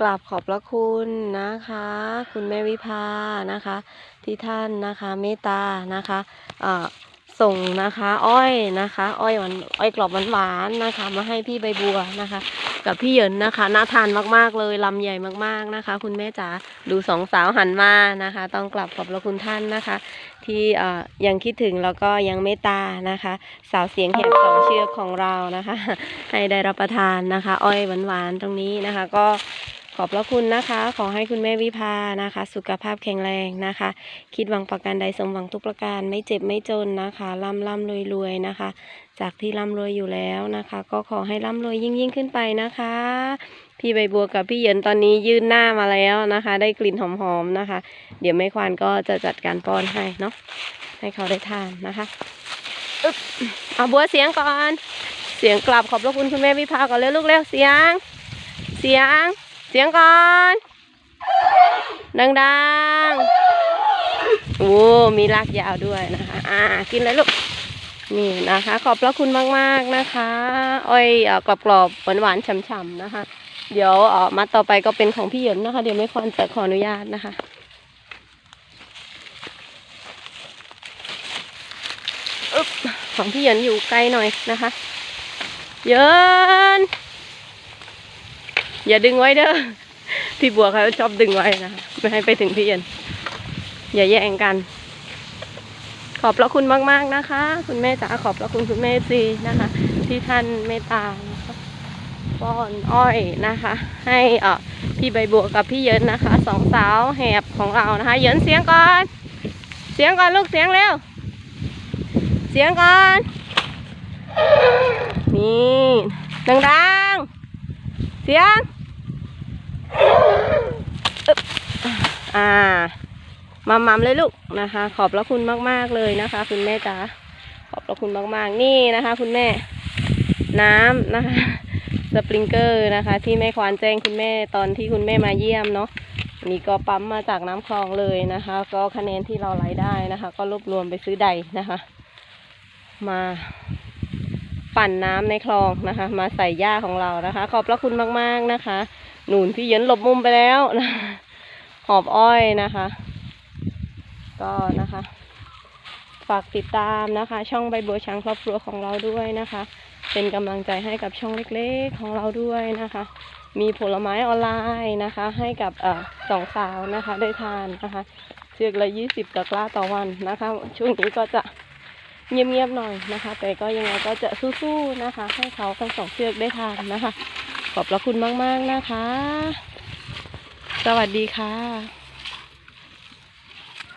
กราบขอบพระคุณนะคะ คุณแม่วิภานะคะ ที่ท่านนะคะเมตตานะคะส่งนะคะอ้อยนะคะ อ้อยหวานอ้อยกรอบหวานๆนะคะ มาให้พี่ใบบัวนะคะ กับพี่เหยินนะคะน่าทานมากๆเลยลำใหญ่มากๆนะคะ คุณแม่จ๋าดูสองสาวหันมานะคะ ต้องกลับขอบพระคุณท่านนะคะ ที่ยังคิดถึงแล้วก็ยังเมตตานะคะ สาวเสียงแหบสองเชือกของเรานะคะ ให้ได้รับประทานนะคะ อ้อยหวานๆตรงนี้นะคะ ก็ ขอบพระคุณนะคะ ขอให้คุณแม่วิภานะคะ สุขภาพแข็งแรงนะคะ คิดหวังประการใดสมหวังทุกประการไม่เจ็บไม่จนนะคะร่ำร่ำรวยรวยนะคะ จากที่ร่ำรวยอยู่แล้วนะคะ ก็ขอให้ร่ำรวยยิ่งยิ่งขึ้นไปนะคะ พี่ใบบัวกับพี่เหยินตอนนี้ยื่นหน้ามาแล้วนะคะ ได้กลิ่นหอมๆนะคะ เดี๋ยวแม่ควานก็จะจัดการป้อนให้เนาะให้เขาได้ทานนะคะอึ๊บเอาบัวเสียงก่อน เสียงกลับขอบพระคุณคุณแม่วิภาก่อนเร็วลูกเร็วเสียง เสียง สียงก่อน ดังๆ โอ้มีรากยาวด้วยนะคะ อ่า กินเลยลูก นี่นะคะ ขอบพระคุณมากๆนะคะ อ้อยเอ่อกรอบๆ หวานๆ ฉ่ำๆ นะคะ เดี๋ยวเอ่อมาต่อไปก็เป็นของพี่เหยินนะคะ เดี๋ยวไม่ควรจะขออนุญาตนะคะอึ๊บของพี่เหยินอยู่ไกลหน่อยนะคะเหยิน อย่าดึงไว้เด้อพี่บัวเขาชอบดึงไว้นะคะไม่ให้ไปถึงพี่เยินอย่าแย่งกัน ขอบพระคุณมาก ๆนะคะ คุณแม่จ๋าขอบพระคุณคุณแม่ซีนะคะ ที่ท่านเมตตาป้อนอ้อยนะคะ ให้เอ่อพี่ใบบัวกับพี่เยินนะคะสองสาวแหบของเรานะคะ เยินเสียงก่อน เสียงก่อนลูกเสียงเร็ว เสียงก่อน นี่ดังๆเสียงอึ๊บ อ่ามามัมเลยลูกนะคะ ขอบพระคุณมาก ๆเลยนะคะ คุณแม่จ๋าขอบพระคุณมากๆ นี่นะคะ คุณแม่ น้ำนะคะสปริงเกอร์นะคะ ที่แม่ควานแจ้งคุณแม่ตอนที่คุณแม่มาเยี่ยมเนาะนี่ก็ปั๊มมาจากน้ำคลองเลยนะคะ ก็คะแนนที่เราไล่ได้นะคะ ก็รวบรวมไปซื้อใดนะคะ มาปั่นน้ำในคลองนะคะ มาใส่หญ้าของเรานะคะ ขอบพระคุณมากๆนะคะ หนุนพี่เยินหลบมุมไปแล้วนะะ หอบอ้อยนะคะ ก็นะคะ ฝากติดตามนะคะ ช่องใบบัวช้างครอบครัวของเราด้วยนะคะ เป็นกำลังใจให้กับช่องเล็กๆของเราด้วยนะคะ มีผลไม้ออนไลน์นะคะ ให้กับเอ่อสองสาวนะคะ ได้ทานนะคะเชือกละยี่สิบตะกร้าต่อวันนะคะ ช่วงนี้ก็จะเงียบๆหน่อยนะคะ แต่ก็ยังไงก็จะสู้ๆนะคะ ให้เขาทั้งสองเชือกได้ทานนะคะ ขอบพระคุณมากๆนะคะ สวัสดีค่ะ